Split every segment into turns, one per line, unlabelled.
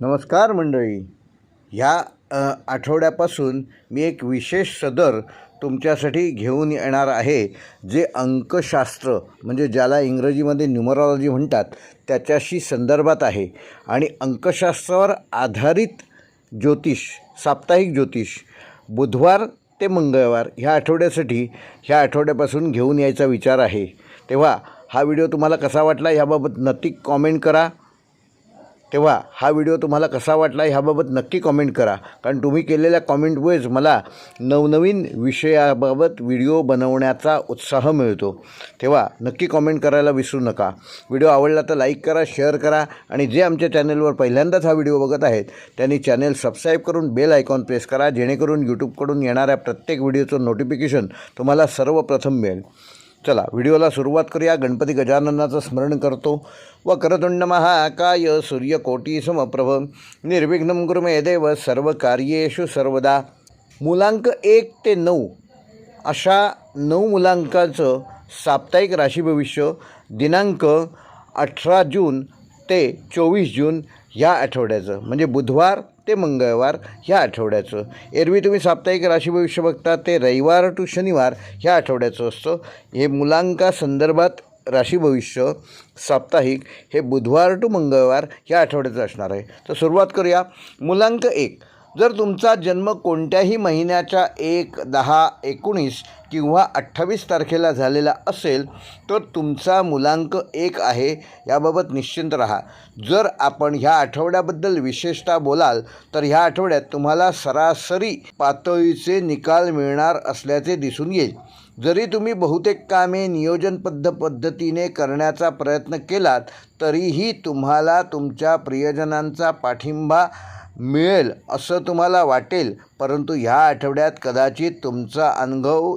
नमस्कार मंडळी. ह्या आठवड्यापासून मी एक विशेष सदर तुमच्यासाठी घेऊन येणार आहे जे अंकशास्त्र म्हणजे ज्याला इंग्रजीमध्ये न्युमरॉलॉजी म्हणतात त्याच्याशी संदर्भात आहे. आणि अंकशास्त्रावर आधारित ज्योतिष साप्ताहिक ज्योतिष बुधवार ते मंगळवार ह्या आठवड्यासाठी ह्या आठवड्यापासून घेऊन यायचा विचार आहे. तेव्हा हा व्हिडिओ तुम्हाला कसा वाटला ह्याबाबत नक्की कॉमेंट करा. तेव्हा हा व्हिडिओ तुम्हाला कसा वाटला ह्याबाबत नक्की कॉमेंट करा. कारण तुम्ही केलेल्या कॉमेंटमुळेच मला नवनवीन विषयाबाबत व्हिडिओ बनवण्याचा उत्साह मिळतो. तेव्हा नक्की कॉमेंट करायला विसरू नका. व्हिडिओ आवडला तर लाईक करा शेअर करा आणि जे आमच्या चॅनलवर पहिल्यांदाच हा व्हिडिओ बघत आहेत त्यांनी चॅनेल सबस्क्राईब करून बेल आयकॉन प्रेस करा जेणेकरून यूट्यूबकडून येणाऱ्या प्रत्येक व्हिडिओचं नोटिफिकेशन तुम्हाला सर्वप्रथम मिळेल. चला व्हिडिओला सुरुवात करूया. गणपती गजाननाचं स्मरण करतो. व करतुंड महाकाय सूर्यकोटी समप्रभ निर्विघ्न गुरुमे देव सर्व कार्येषु सर्वदा. मुलांक एक ते नऊ. अशा नऊ मुलांकाचं साप्ताहिक राशी भविष्य दिनांक अठरा जून ते चोवीस जून ह्या आठवड्याचं. म्हणजे बुधवार ते मंगळवार ह्या आठवड्याचं. एरवी तुम्ही साप्ताहिक राशी भविष्य बघता ते रविवार टू शनिवार ह्या आठवड्याचं असतं. हे मुलांका संदर्भात राशी भविष्य साप्ताहिक हे बुधवार टू मंगळवार ह्या आठवड्याचं असणार आहे. तर सुरुवात करूया. मुलांक एक. जर तुमचा जन्म कोणत्याही महिन्याच्या एक दहा एकोणीस किंवा अठ्ठावीस तारखेला झालेला असेल तर तुमचा मुलांक एक आहे याबाबत निश्चिंत राहा. जर आपण ह्या आठवड्याबद्दल विशेषतः बोलाल तर ह्या आठवड्यात तुम्हाला सरासरी पातळीचे निकाल मिळणार असल्याचे दिसून येईल. जरी तुम्ही बहुतेक कामे नियोजनबद्ध पद्धतीने करण्याचा प्रयत्न केलात तरीही तुम्हाला तुमच्या प्रियजनांचा पाठिंबा मिळेल असं तुम्हाला वाटेल परंतु ह्या आठवड्यात कदाचित तुमचा अनुभव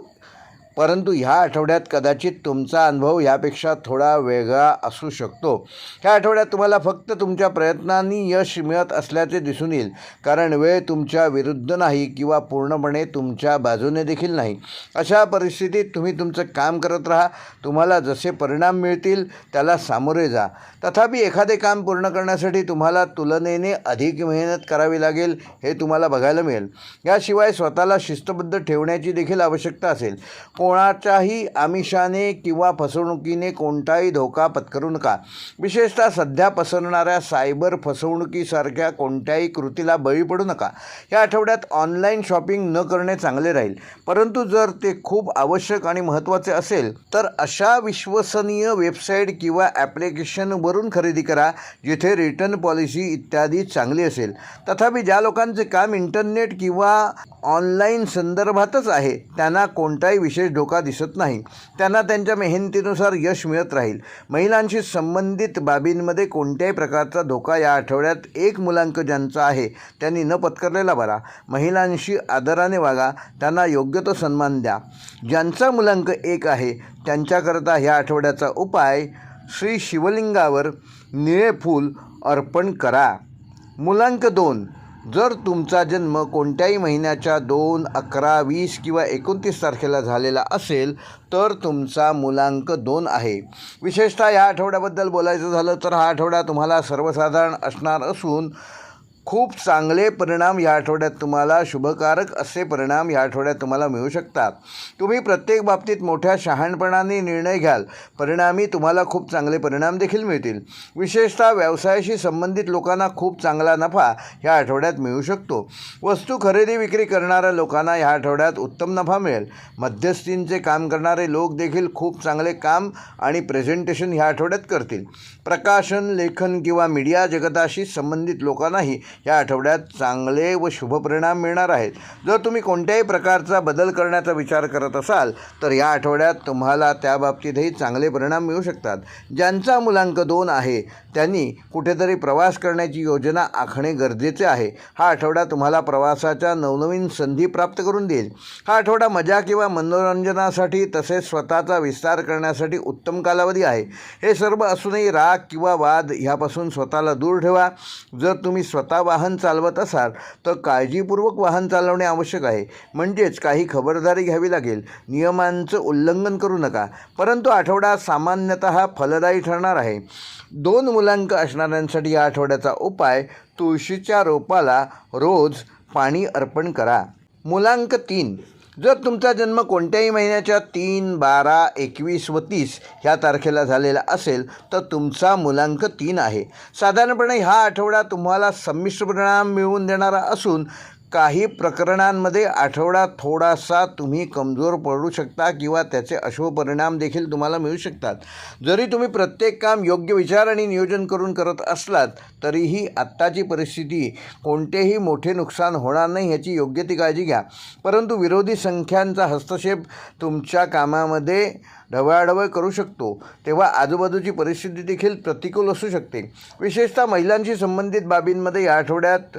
परंतु ह्या आठवड्यात कदाचित तुमचा अनुभव यापेक्षा थोडा वेगळा असू शकतो. ह्या आठवड्यात तुम्हाला फक्त तुमच्या प्रयत्नांनी यश मिळत असल्याचे दिसून येईल. कारण वेळ तुमच्या विरुद्ध नाही किंवा पूर्णपणे तुमच्या बाजूने देखील नाही. अशा परिस्थितीत तुम्ही तुमचं काम करत राहा. तुम्हाला जसे परिणाम मिळतील त्याला सामोरे जा. तथापि एखादे काम पूर्ण करण्यासाठी तुम्हाला तुलनेने अधिक मेहनत करावी लागेल हे तुम्हाला बघायला मिळेल. याशिवाय स्वतःला शिस्तबद्ध ठेवण्याची देखील आवश्यकता असेल. कोणाच्याही आमिषाने किंवा फसवणुकीने कोणताही धोका पत्करू नका. विशेषतः सध्या पसरणाऱ्या सायबर फसवणुकीसारख्या कोणत्याही कृतीला बळी पडू नका. या आठवड्यात ऑनलाईन शॉपिंग न करणे चांगले राहील. परंतु जर ते खूप आवश्यक आणि महत्त्वाचे असेल तर अशा विश्वसनीय वेबसाईट किंवा ॲप्लिकेशनवरून खरेदी करा जिथे रिटर्न पॉलिसी इत्यादी चांगली असेल. तथापि ज्या लोकांचे काम इंटरनेट किंवा ऑनलाईन संदर्भातच आहे त्यांना कोणताही विशेष धोका दिसत नाही. त्यांना त्यांच्या मेहनतीनुसार यश मिळत राहील. महिलांशी संबंधित बाबींमध्ये कोणत्याही प्रकारचा धोका या आठवड्यात एक मुलांक ज्यांचा आहे त्यांनी न पत्करलेला बरा. महिलांशी आदराने वागा त्यांना योग्य तो सन्मान द्या. ज्यांचा मुलांक एक आहे त्यांच्याकरता ह्या आठवड्याचा उपाय श्री शिवलिंगावर निळे फूल अर्पण करा. मुलांक दोन. जर तुमचा जन्म कोणत्याही महिन्याच्या दोन अकरा वीस किंवा एकोणतीस तारखेला झालेला असेल तर तुमचा मुलांक दोन आहे. विशेषतः ह्या आठवड्याबद्दल बोलायचं झालं तर हा आठवडा तुम्हाला सर्वसाधारण असणार असून खूप चांगले परिणाम या आठवड्यात तुम्हाला शुभकारक असे परिणाम या आठवड्यात तुम्हाला मिळू शकतात. तुम्ही प्रत्येक बाबतीत मोठ्या शहाणपणाने निर्णय घ्याल. परिणामी तुम्हाला खूप चांगले परिणाम देखील मिळतील. विशेषतः व्यवसायाशी संबंधित लोकांना खूप चांगला नफा ह्या आठवड्यात मिळू शकतो. वस्तू खरेदी विक्री करणाऱ्या लोकांना ह्या आठवड्यात उत्तम नफा मिळेल. मध्यस्थींचे काम करणारे लोक देखील खूप चांगले काम आणि प्रेझेंटेशन ह्या आठवड्यात करतील. प्रकाशन लेखन किंवा मीडिया जगताशी संबंधित लोकांनाही या आठवड्यात चांगले व शुभ परिणाम मिळणार आहेत. जर तुम्ही कोणत्याही प्रकारचा बदल करण्याचा विचार करत असाल तर या आठवड्यात तुम्हाला त्या बाबतीतही चांगले परिणाम मिळू शकतात. ज्यांचा मुलांक दोन आहे त्यांनी कुठेतरी प्रवास करण्याची योजना आखणे गरजेचे आहे. हा आठवडा तुम्हाला प्रवासाच्या नवनवीन संधी प्राप्त करून देईल. हा आठवडा मजा किंवा मनोरंजनासाठी तसेच स्वतःचा विस्तार करण्यासाठी उत्तम कालावधी आहे. हे सर्व असूनही राग किंवा वाद ह्यापासून स्वतःला दूर ठेवा. जर तुम्ही स्वतः वाहन चालवत असाल तर काळजीपूर्वक वाहन चालवणे आवश्यक आहे. म्हणजेच काही खबरदारी घ्यावी लागेल. नियमांचं उल्लंघन करू नका. परंतु आठवडा सामान्यतः फलदायी ठरणार आहे. दोन मुलांक असणाऱ्यांसाठी या आठवड्याचा उपाय तुळशीच्या रोपाला रोज पाणी अर्पण करा. मुलांक तीन जर तुमचा जन्म कोणत्याही महिन्याच्या तीन बारा एकवीस व तीस ह्या तारखेला झालेला असेल तर तुमचा मुलांक तीन आहे. साधारणपणे हा आठवडा तुम्हाला संमिश्र परिणाम मिळवून देणारा असून काही प्रकरणांमध्ये आठवडा थोडासा तुम्ही कमजोर पडू शकता किंवा त्याचे अशुभ परिणाम देखील तुम्हाला मिळू शकतात. जरी तुम्ही प्रत्येक काम योग्य विचार आणि नियोजन करून करत असलात तरीही आत्ताची परिस्थिती कोणतेही मोठे नुकसान होणार नाही ह्याची योग्य ती काळजी घ्या. परंतु विरोधी संख्यांचा हस्तक्षेप तुमच्या कामामध्ये ढवळाढवळ करू शकतो. तेव्हा आजूबाजूची परिस्थिती देखील प्रतिकूल असू शकते. विशेषतः महिलांशी संबंधित बाबींमध्ये या आठवड्यात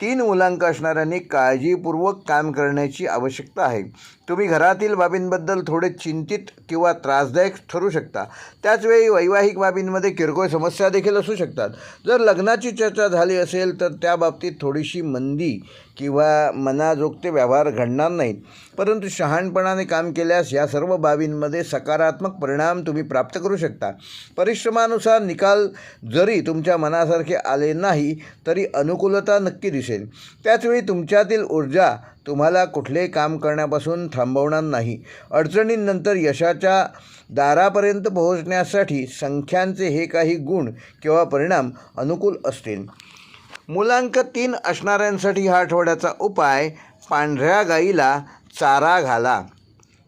तीन मुलांक असणाऱ्यांनी काळजीपूर्वक काम करण्याची आवश्यकता आहे. तुम्ही घरातील बाबींबद्दल थोडे चिंतित किंवा त्रासदायक ठरू शकता. त्याचवेळी वैवाहिक बाबींमध्ये किरकोळ समस्या देखील असू शकतात. जर लग्नाची चर्चा झाली असेल तर त्या बाबतीत थोडीशी मंदी किंवा मनाजोगते व्यवहार घडणार नाहीत. परंतु शहाणपणाने काम केल्यास या सर्व बाबींमध्ये सकारात्मक परिणाम तुम्ही प्राप्त करू शकता. परिश्रमानुसार निकाल जरी तुमच्या मनासारखे आले नाही तरी अनुकूलता नक्की दिसेल. त्याचवेळी तुमच्यातील ऊर्जा तुम्हाला कुठलेही काम करण्यापासून थांबवणार नाही. अडचणींनंतर यशाच्या दारापर्यंत पोहोचण्यासाठी संख्यांचे हे काही गुण किंवा परिणाम अनुकूल असतील. मुलांक तीन असणाऱ्यांसाठी हा आठवड्याचा उपाय पांढऱ्या गाईला चारा घाला.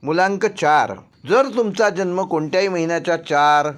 मुलांक चार. जर तुमचा जन्म कोणत्याही महिन्याच्या चार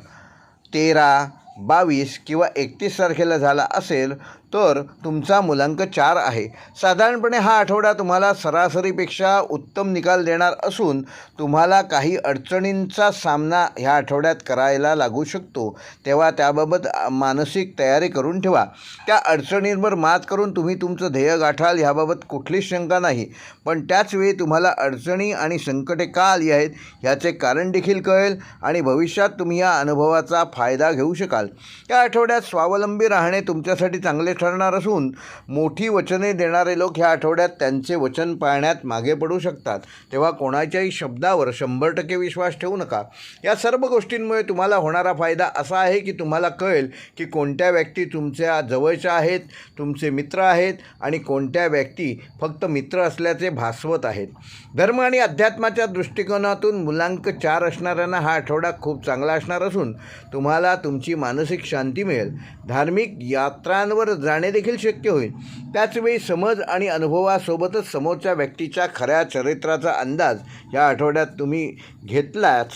तेरा बावीस किंवा एकतीस तारखेला झाला असेल तर तुमचा मुलांक चार आहे. साधारणपणे हा आठवडा तुम्हाला सरासरीपेक्षा उत्तम निकाल देणार असून तुम्हाला काही अडचणींचा सामना ह्या आठवड्यात करायला लागू शकतो. तेव्हा त्याबाबत मानसिक तयारी करून ठेवा. त्या अडचणींवर मात करून तुम्ही तुमचं ध्येय गाठाल ह्याबाबत कुठलीच शंका नाही. पण त्याचवेळी तुम्हाला अडचणी आणि संकटे का आली आहेत ह्याचे कारण देखील कळेल आणि भविष्यात तुम्ही या अनुभवाचा फायदा घेऊ शकाल. या आठवड्यात स्वावलंबी राहणे तुमच्यासाठी चांगले ठरणार असून मोठी वचने देणारे लोक ह्या आठवड्यात त्यांचे वचन पाळण्यात मागे पडू शकतात. तेव्हा कोणाच्याही शब्दावर शंभर टक्के विश्वास ठेवू नका. या सर्व गोष्टींमुळे तुम्हाला होणारा फायदा असा आहे की तुम्हाला कळेल की कोणत्या व्यक्ती तुमच्या जवळच्या आहेत तुमचे मित्र आहेत आणि कोणत्या व्यक्ती फक्त मित्र असल्याचे भासवत आहेत. धर्म आणि अध्यात्माच्या दृष्टिकोनातून मुलांक चार असणाऱ्यांना हा आठवडा खूप चांगला असणार असून तुम्हाला तुमची मानसिक शांती मिळेल. धार्मिक यात्रांवर जा जाणे देखील शक्य होईल. त्याचवेळी समज आणि अनुभवासोबतच समोरच्या व्यक्तीच्या खऱ्या चरित्राचा अंदाज या आठवड्यात तुम्ही घेतलाच.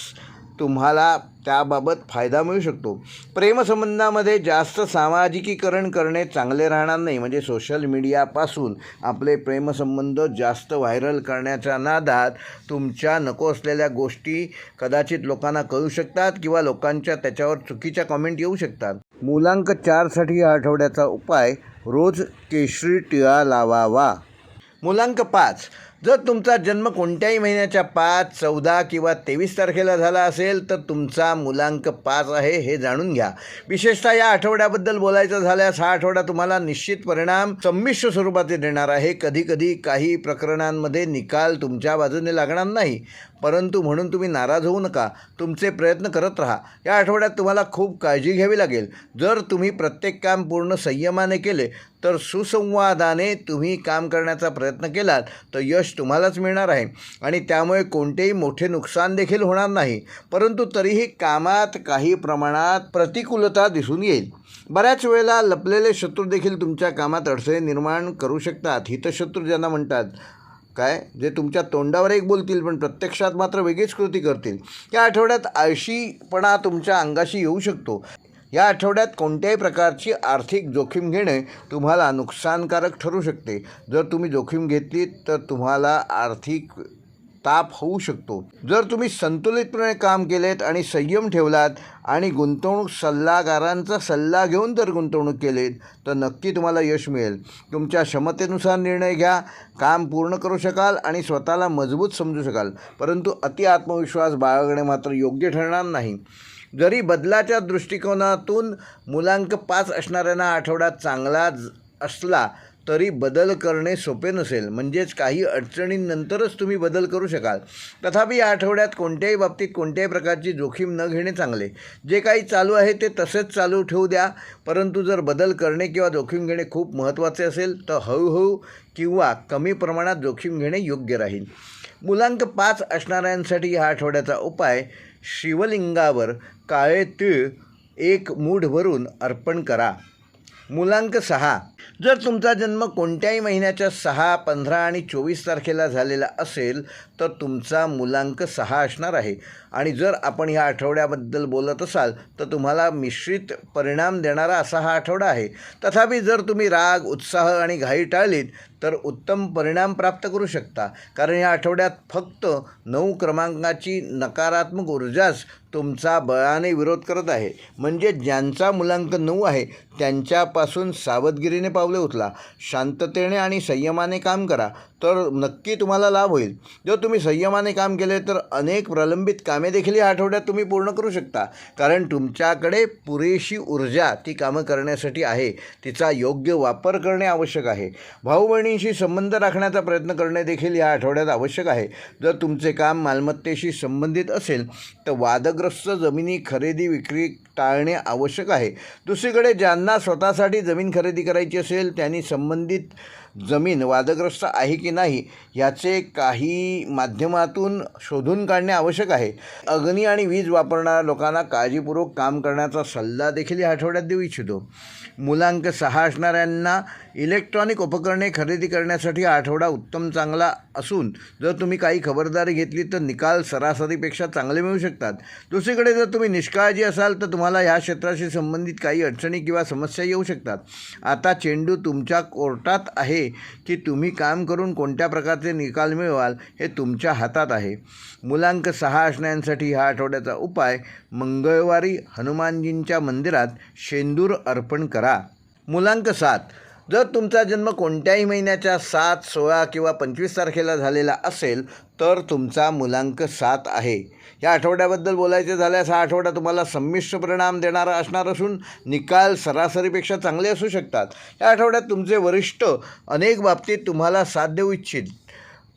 तुम्हाला त्याबाबत फायदा मिळू शकतो. प्रेमसंबंधामध्ये जास्त सामाजिकीकरण करणे चांगले राहणार नाही. म्हणजे सोशल मीडियापासून आपले प्रेमसंबंध जास्त व्हायरल करण्याच्या नादात तुमच्या नको असलेल्या गोष्टी कदाचित लोकांना कळू शकतात किंवा लोकांच्या त्याच्यावर चुकीच्या कॉमेंट येऊ शकतात. मुलांक चारसाठी या आठवड्याचा उपाय रोज केशरी टिळा लावावा. मुलांक पाच जर तुमचा जन्म कोणत्याही महिन्याच्या पाच चौदा किंवा तेवीस तारखेला झाला असेल तर तुमचा मुलांक पाच आहे हे जाणून घ्या. विशेषतः या आठवड्याबद्दल बोलायचं झाल्यास हा आठवडा तुम्हाला निश्चित परिणाम संमिश्र स्वरूपात देणार आहे. कधीकधी काही प्रकरणांमध्ये निकाल तुमच्या बाजूने लागणार नाही. परंतु म्हणून तुम्ही नाराज होऊ नका. तुमचे प्रयत्न करत राहा. या आठवड्यात तुम्हाला खूप काळजी घ्यावी लागेल. जर तुम्ही प्रत्येक काम पूर्ण संयमाने केले तर सुसंवादाने तुम्ही काम करण्याचा प्रयत्न केलात तर यश तुम्हालाच मिळणार आहे. आणि त्यामुळे कोणतेही मोठे नुकसान देखील होणार नाही. परंतु तरीही कामात काही प्रमाणात प्रतिकूलता दिसून येईल. बऱ्याच वेळेला लपलेले शत्रू देखील तुमच्या कामात अडचणी निर्माण करू शकतात. हितशत्रू ज्यांना म्हणतात काय? जे तुमच्या तोंडावर एक बोलतील पण प्रत्यक्षात मात्र वेगळीच कृती करतील. या आठवड्यात आळशीपणा तुमच्या अंगाशी येऊ शकतो. या आठवड्यात कोणत्याही प्रकारची आर्थिक जोखीम घेणे तुम्हाला नुकसानकारक ठरू शकते. जर तुम्ही जोखीम घेतली तर तुम्हाला आर्थिक ताप होऊ शकतो. जर तुम्ही संतुलितपणे काम केलेत आणि संयम ठेवलात आणि गुंतवणूक सल्लागारांचा सल्ला घेऊन जर गुंतवणूक केलीत तर नक्की तुम्हाला यश मिळेल. तुमच्या क्षमतेनुसार निर्णय घ्या काम पूर्ण करू शकाल आणि स्वतःला मजबूत समजू शकाल. परंतु अति आत्मविश्वास बाळगणे मात्र योग्य ठरणार नाही. जरी बदलाच्या दृष्टिकोनातून मुलांक पाच असणाऱ्यांना आठवडा चांगला ज- असला तरी बदल करणे सोपे नसेल. म्हणजेच काही अडचणींनंतरच तुम्ही बदल करू शकाल. तथापि या आठवड्यात कोणत्याही बाबतीत कोणत्याही प्रकारची जोखीम न घेणे चांगले. जे काही चालू आहे ते तसेच चालू ठेवू द्या. परंतु जर बदल करणे किंवा जोखीम घेणे खूप महत्त्वाचे असेल तर हळूहळू किंवा कमी प्रमाणात जोखीम घेणे योग्य राहील. मुलांक पाच असणाऱ्यांसाठी ह्या आठवड्याचा उपाय शिवलिंगावर काळे तीळ एक मूठ भरून अर्पण करा. मुलांक सहा जर तुमचा जन्म कोणत्याही महिन्याच्या सहा पंधरा आणि चोवीस तारखेला झालेला असेल तर तुमचा मुलांक सहा असणार आहे. आणि जर आपण ह्या आठवड्याबद्दल बोलत असाल तर तुम्हाला मिश्रित परिणाम देणारा असा हा आठवडा आहे. तथापि जर तुम्ही राग उत्साह आणि घाई टाळलीत तर उत्तम परिणाम प्राप्त करू शकता. कारण या आठवड्यात फक्त नऊ क्रमांकाची नकारात्मक ऊर्जाच तुमचा बळाने विरोध करत आहे. म्हणजे ज्यांचा मुलांक नऊ आहे त्यांच्यापासून सावधगिरीने पावले उचला. शांततेने आणि संयमाने काम करा. तर नक्की तुम्हाला लाभ होईल. जर तुम्ही संयमाने काम केले तर अनेक प्रलंबित कामे देखील या आठवड्यात तुम्ही पूर्ण करू शकता. कारण तुमच्याकडे पुरेशी ऊर्जा ती कामं करण्यासाठी आहे. तिचा योग्य वापर करणे आवश्यक आहे. भाऊ बहिणींशी संबंध राखण्याचा प्रयत्न करणे देखील या आठवड्यात आवश्यक आहे. जर तुमचे काम मालमत्तेशी संबंधित असेल तर वादग्रस्त जमिनी खरेदी विक्री टाळणे आवश्यक आहे. दुसरीकडे ज्यांना स्वतःसाठी जमीन खरेदी करायची असेल त्यांनी संबंधित जमीन वादग्रस्त आहे की नाही याचे काही माध्यमातून शोधून काढणे आवश्यक आहे. अग्नी आणि वीज वापरणाऱ्या लोकांना काळजीपूर्वक काम करण्याचा सल्ला देखील या आठवड्यात देऊ इच्छितो. मुलांक सहा असणाऱ्यांना इलेक्ट्रॉनिक उपकरणे खरेदी करण्यासाठी हा आठवडा उत्तम चांगला असून जर तुम्ही काही खबरदारी घेतली तर निकाल सरासरीपेक्षा चांगले मिळू शकतात. दुसरीकडे जर तुम्ही निष्काळजी असाल तर तुम्हाला ह्या क्षेत्राशी संबंधित काही अडचणी किंवा समस्या येऊ शकतात. आता चेंडू तुमच्या कोर्टात आहे की तुम्ही काम करून कोणत्या प्रकारचे निकाल मिळवाल हे तुमच्या हातात आहे. मुलांक सहा असण्यासाठी ह्या आठवड्याचा उपाय मंगळवारी हनुमानजींच्या मंदिरात शेंदूर अर्पण करा. मुलांक सात जर तुमचा जन्म कोणत्याही महिन्याच्या सात सोळा किंवा पंचवीस तारखेला झालेला असेल तर तुमचा मुलांक सात आहे. या आठवड्याबद्दल बोलायचे झाल्यास हा आठवडा तुम्हाला संमिश्र परिणाम देणारा असणार असून निकाल सरासरीपेक्षा चांगले असू शकतात. या आठवड्यात तुमचे वरिष्ठ अनेक बाबतीत तुम्हाला साथ देऊ इच्छित.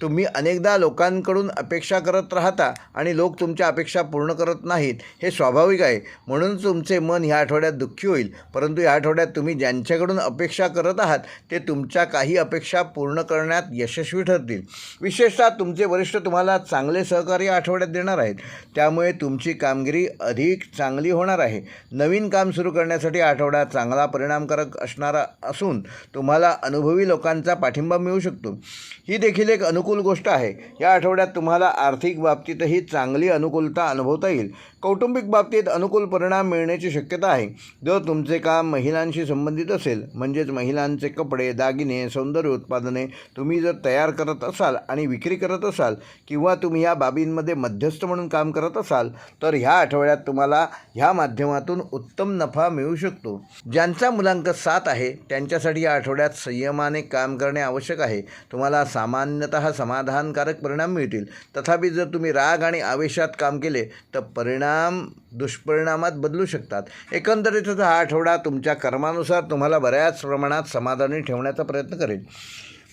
तुम्ही अनेकदा लोकांकडून अपेक्षा करत राहता आणि लोक तुमच्या अपेक्षा पूर्ण करत नाहीत हे स्वाभाविक आहे. म्हणून तुमचे मन ह्या आठवड्यात दुःखी होईल. परंतु या आठवड्यात तुम्ही ज्यांच्याकडून अपेक्षा करत आहात ते तुमच्या काही अपेक्षा पूर्ण करण्यात यशस्वी ठरतील. विशेषतः तुमचे वरिष्ठ तुम्हाला चांगले सहकार्य आठवड्यात देणार आहेत. त्यामुळे तुमची कामगिरी अधिक चांगली होणार आहे. नवीन काम सुरू करण्यासाठी आठवडा चांगला परिणामकारक असणारा असून तुम्हाला अनुभवी लोकांचा पाठिंबा मिळू शकतो. ही देखील एक अनुकूल गोष्ट आहे. या आठवड्यात तुम्हाला आर्थिक बाबतीतही चांगली अनुकूलता अनुभवता येईल. कौटुंबिक बाबतीत अनुकूल परिणाम मिळण्याची शक्यता आहे. जर तुमचे काम महिलांशी संबंधित असेल म्हणजेच महिलांचे कपडे दागिने सौंदर्य उत्पादने तुम्ही जर तयार करत असाल आणि विक्री करत असाल किंवा तुम्ही या बाबींमध्ये मध्यस्थ म्हणून काम करत असाल तर ह्या आठवड्यात तुम्हाला ह्या माध्यमातून उत्तम नफा मिळू शकतो. ज्यांचा मुलांक सात आहे त्यांच्यासाठी या आठवड्यात संयमाने काम करणे आवश्यक आहे. तुम्हाला सामान्यतः समाधानकारक परिणाम मिळतील. तथापि जर तुम्ही राग आणि आवेशात काम केले तर परिणाम दुष्परिणामात बदलू शकतात. एकंदरीतच हा आठवडा तुमच्या कर्मानुसार तुम्हाला बऱ्याच प्रमाणात समाधानी ठेवण्याचा प्रयत्न करेल.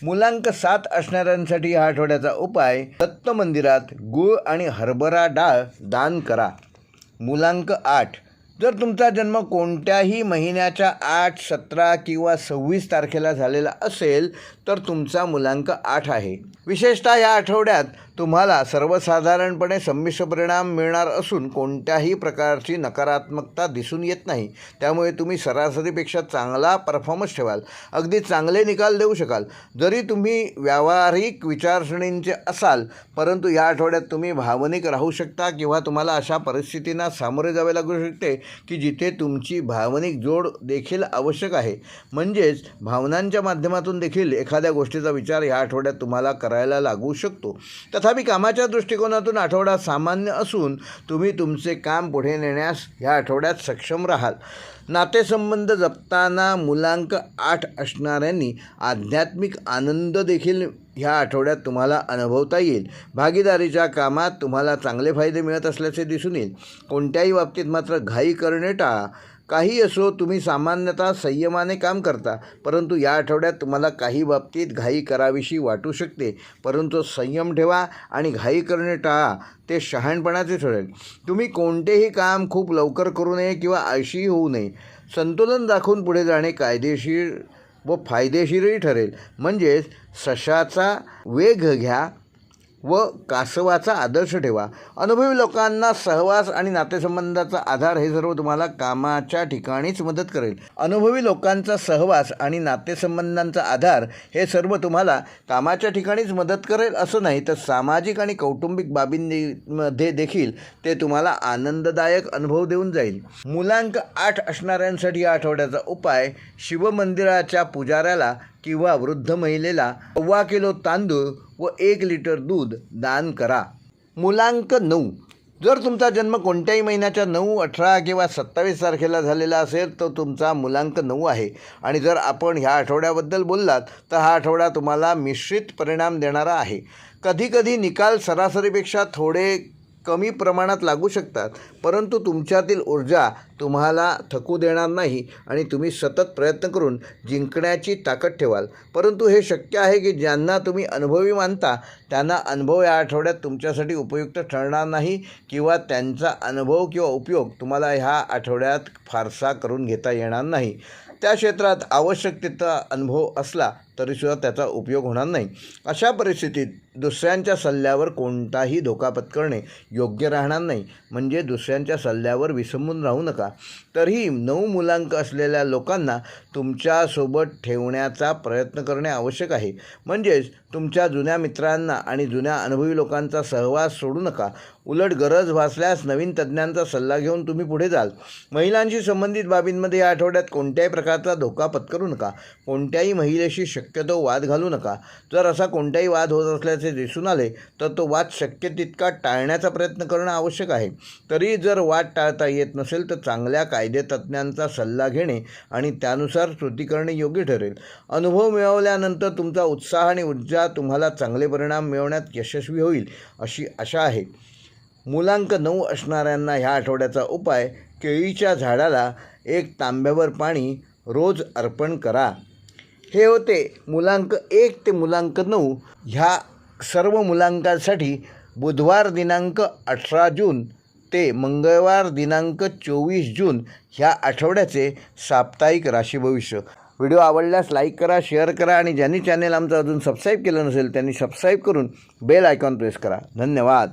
मुलांक सात असणाऱ्यांसाठी हा आठवड्याचा उपाय दत्त मंदिरात गूळ आणि हरभरा डाळ दान करा. मुलांक आठ जर तुमचा जन्म कोणत्याही महिन्याच्या आठ सतरा किंवा सव्वीस तारखेला झालेला असेल तर तुमचा मुलांक आठ आहे. विशेषतः या आठवड्यात तुम्हाला सर्वसाधारणपणे संमिश्र परिणाम मिळणार असून कोणत्याही प्रकारची नकारात्मकता दिसून येत नाही. त्यामुळे तुम्ही सरासरीपेक्षा चांगला परफॉर्मन्स ठेवाल. अगदी चांगले निकाल देऊ शकाल. जरी तुम्ही व्यावहारिक विचारसरणींचे असाल परंतु या आठवड्यात तुम्ही भावनिक राहू शकता किंवा तुम्हाला अशा परिस्थितींना सामोरे जावे लागू शकते की जिथे तुमची भावनिक जोड देखील आवश्यक आहे. म्हणजेच भावनांच्या माध्यमातून देखील एखाद्या गोष्टीचा विचार या आठवड्यात तुम्हाला करायला लागू शकतो. तथापि कामाच्या दृष्टिकोनातून आठवडा सामान्य असून तुम्ही तुमचे काम पुढे नेण्यास ह्या आठवड्यात सक्षम राहाल. नातेसंबंध जपताना मुलांक आठ असणाऱ्यांनी आध्यात्मिक आनंद देखील ह्या आठवड्यात तुम्हाला अनुभवता येईल. भागीदारीच्या कामात तुम्हाला चांगले फायदे मिळत असल्याचे दिसून येईल. कोणत्याही बाबतीत मात्र घाई करणे टाळा. काही असो तुम्ही सामान्यतः संयमाने काम करता परंतु या आठवड्यात तुम्हाला काही बाबतीत घाई करावीशी वाटू शकते. परंतु संयम ठेवा आणि घाई करणे टाळा ते शहाणपणाचे ठरेल. तुम्ही कोणतेही काम खूप लवकर करू नये किंवा आळशी होऊ नये. संतुलन दाखवून पुढे जाणे कायदेशीर व फायदेशीरही ठरेल. म्हणजेच सशाचा वेग घ्या व कासवाचा आदर्श ठेवा. अनुभवी लोकांना सहवास आणि नातेसंबंधाचा आधार हे सर्व तुम्हाला कामाच्या ठिकाणीच मदत करेल. अनुभवी लोकांचा सहवास आणि नातेसंबंधांचा आधार हे सर्व तुम्हाला कामाच्या ठिकाणीच मदत करेल. असं नाही तर सामाजिक आणि कौटुंबिक बाबींमध्ये देखील ते तुम्हाला आनंददायक अनुभव देऊन जाईल. मुलांक आठ असणाऱ्यांसाठी या आठवड्याचा उपाय शिवमंदिराच्या पुजाऱ्याला किंवा वृद्ध महिलेला सव्वा किलो तांदूळ व एक लिटर दूध दान करा. मुलांक नऊ. जर तुमचा जन्म कोणत्याही महिन्याच्या नऊ अठरा किंवा सत्तावीस तारखेला झालेला असेल तर तुमचा मुलांक नऊ आहे. आणि जर आपण ह्या आठवड्याबद्दल बोललात तर हा आठवडा तुम्हाला मिश्रित परिणाम देणारा आहे. कधीकधी निकाल सरासरीपेक्षा थोडे कमी प्रमाणात लागू शकतात. परंतु तुमच्यातील ऊर्जा तुम्हाला थकू देणार नाही आणि तुम्ही सतत प्रयत्न करून जिंकण्याची ताकद ठेवाल. परंतु हे शक्य आहे की ज्यांना तुम्ही अनुभवी मानता त्यांना अनुभव या आठवड्यात तुमच्यासाठी उपयुक्त ठरणार नाही किंवा त्यांचा अनुभव किंवा उपयोग तुम्हाला ह्या आठवड्यात फारसा करून घेता येणार नाही. त्या क्षेत्रात आवश्यकतेचा अनुभव असला तरीसुद्धा त्याचा उपयोग होणार नाही. अशा परिस्थितीत दुसऱ्यांच्या सल्ल्यावर कोणताही धोका पत्करणे योग्य राहणार नाही. म्हणजे दुसऱ्यांच्या सल्ल्यावर विसंबून राहू नका. तरीही नऊ मुलांक असलेल्या लोकांना तुमच्यासोबत ठेवण्याचा प्रयत्न करणे आवश्यक आहे. म्हणजेच तुमच्या जुन्या मित्रांना आणि जुन्या अनुभवी लोकांचा सहवास सोडू नका. उलट गरज भासल्यास नवीन तज्ज्ञांचा सल्ला घेऊन तुम्ही पुढे जाल. महिलांशी संबंधित बाबींमध्ये या आठवड्यात कोणत्याही प्रकारचा धोका पत्करू नका. कोणत्याही महिलेशी शक्यतो वाद घालू नका. जर असा कोणताही वाद होत असल्याचे दिसून आले तर तो वाद शक्य तितका टाळण्याचा प्रयत्न करणं आवश्यक आहे. तरी जर वाद टाळता येत नसेल तर चांगल्या कायदेतज्ञांचा सल्ला घेणे आणि त्यानुसार कृती करणे योग्य ठरेल. अनुभव मिळवल्यानंतर तुमचा उत्साह आणि ऊर्जा तुम्हाला चांगले परिणाम मिळवण्यात यशस्वी होईल अशी आशा आहे. मुलांक नऊ असणाऱ्यांना ह्या आठवड्याचा उपाय केळीच्या झाडाला एक तांब्यावर पाणी रोज अर्पण करा. हे होते मुलांक एक ते मुलांक नऊ. ह्या सर्व मुलांकांसाठी बुधवार दिनांक अठरा जून ते मंगळवार दिनांक चोवीस जून ह्या आठवड्याचे साप्ताहिक राशी भविष्य. व्हिडिओ आवडल्यास लाईक करा शेअर करा आणि ज्यांनी चॅनेल आमचं अजून सबस्क्राईब केलं नसेल त्यांनी सबस्क्राईब करून बेल आयकॉन प्रेस करा. धन्यवाद.